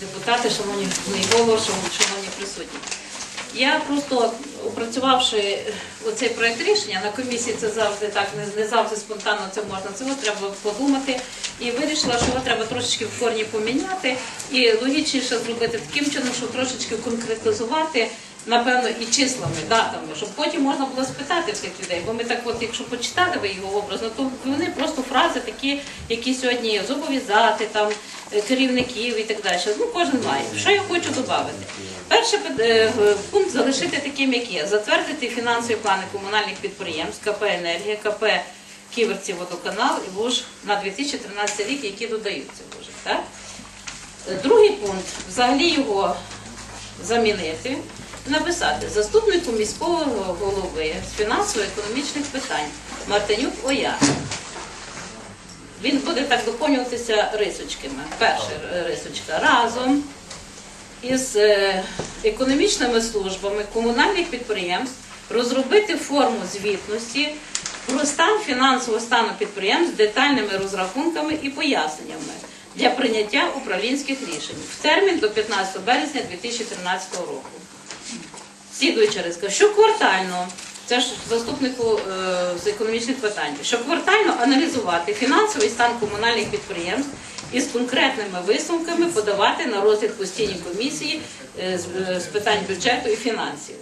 депутати, шановні голови, шановні присутні. Я просто опрацювавши оцей проект рішення на комісії, це завжди так, не, завжди спонтанно це можна. Цього треба подумати і вирішила, що його треба трошечки в корні поміняти і логічніше зробити таким чином, щоб трошечки конкретизувати. Напевно, і числами, датами, щоб потім можна було спитати всіх людей. Бо ми так, от, якщо почитали ви його образно, то вони просто фрази такі, які сьогодні зобов'язати там е, керівників і так далі. Ну кожен має. Що я хочу додати? Перший е, пункт залишити таким, як є. Затвердити фінансові плани комунальних підприємств, КП «Енергія», КП Ківерці водоканал і ВУЖ на 2013 рік, які додаються. Так? Е, Другий пункт взагалі його замінити, написати заступнику міського голови з фінансово-економічних питань Мартинюк ОЯ. Він буде так доповнюватися рисочками. Перша рисочка разом із е, економічними службами комунальних підприємств розробити форму звітності про стан фінансового стану підприємств з детальними розрахунками і поясненнями для прийняття управлінських рішень в термін до 15 березня 2013 року. Слідуюча риска, щоквартально, це ж заступнику е, з економічних питань, щоквартально аналізувати фінансовий стан комунальних підприємств і з конкретними висновками подавати на розгляд постійній комісії е, е, з питань бюджету і фінансів.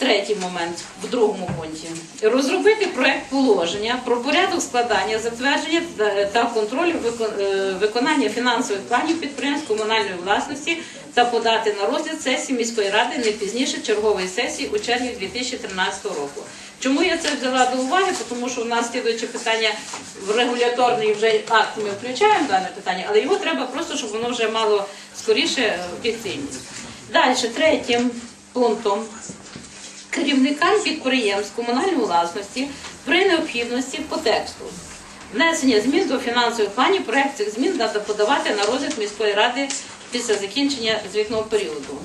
Третій момент в другому пункті розробити проект положення про порядок складання, затвердження та- контролю е, виконання фінансових планів підприємств комунальної власності та подати на розгляд сесії міської ради не пізніше чергової сесії у червні 2013 року. Чому я це взяла до уваги? Тому що у нас слідуюче питання в регуляторний вже акт ми включаємо дане питання, але його треба просто, щоб воно вже мало скоріше е. Далі, третім пунктом керівникам підприємств комунальної власності при необхідності по тексту. Внесення змін до фінансових планів, проект цих змін треба подавати на розгляд міської ради після закінчення звітного періоду.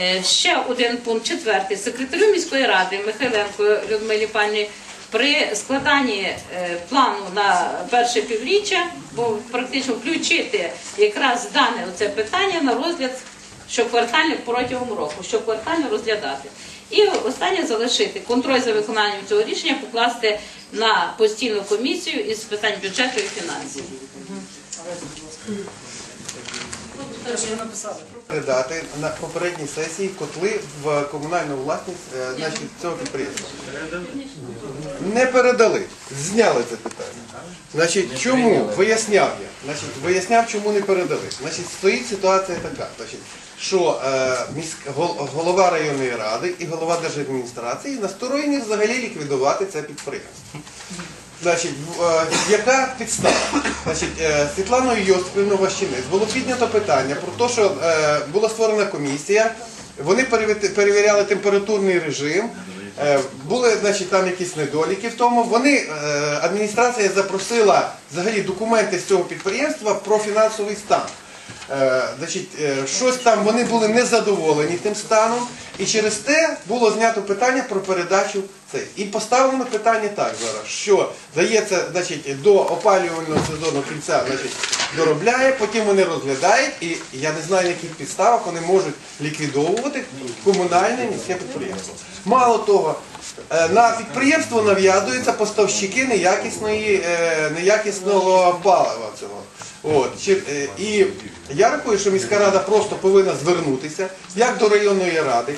Е, Ще один пункт, четвертий. Секретарю міської ради Михайленко Людмилі Пані при складанні е, плану на перше півріччя, бо практично включити якраз дане оце питання на розгляд щоквартально протягом року, щоквартально розглядати. І останнє залишити контроль за виконанням цього рішення покласти на постійну комісію із питань бюджету і фінансів. передати на попередній сесії котли в комунальну власність е, значить, цього підприємства. Не передали, зняли це питання. Значить, чому? Виясняв я. Значить, виясняв, чому не передали. Значить, стоїть ситуація така, значить, що е, міськ- гол- голова районної ради і голова держадміністрації настроєні взагалі ліквідувати це підприємство. Значить, в- е, яка підстава? Значить, е, Світланою Йосипівною Ващинець було піднято питання про те, що е, була створена комісія, вони переві- перевіряли температурний режим, були значить, там якісь недоліки в тому. Вони, е, адміністрація запросила взагалі документи з цього підприємства про фінансовий стан. Е, значить, е, щось там вони були незадоволені тим станом, і через те було знято питання про передачу цей. І поставлено питання так зараз, що дається значить, до опалювального сезону кінця значить, доробляє, потім вони розглядають, і я не знаю, на яких підставах вони можуть ліквідовувати комунальне міське підприємство. Мало того, е, на підприємство нав'язуються поставщики неякісної, е, неякісного палива цього. От, е, і я рахую, що міська рада просто повинна звернутися як до районної ради,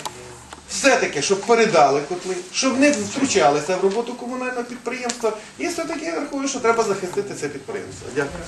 все-таки, щоб передали котли, щоб не втручалися в роботу комунального підприємства. І все-таки я рахую, що треба захистити це підприємство. Дякую.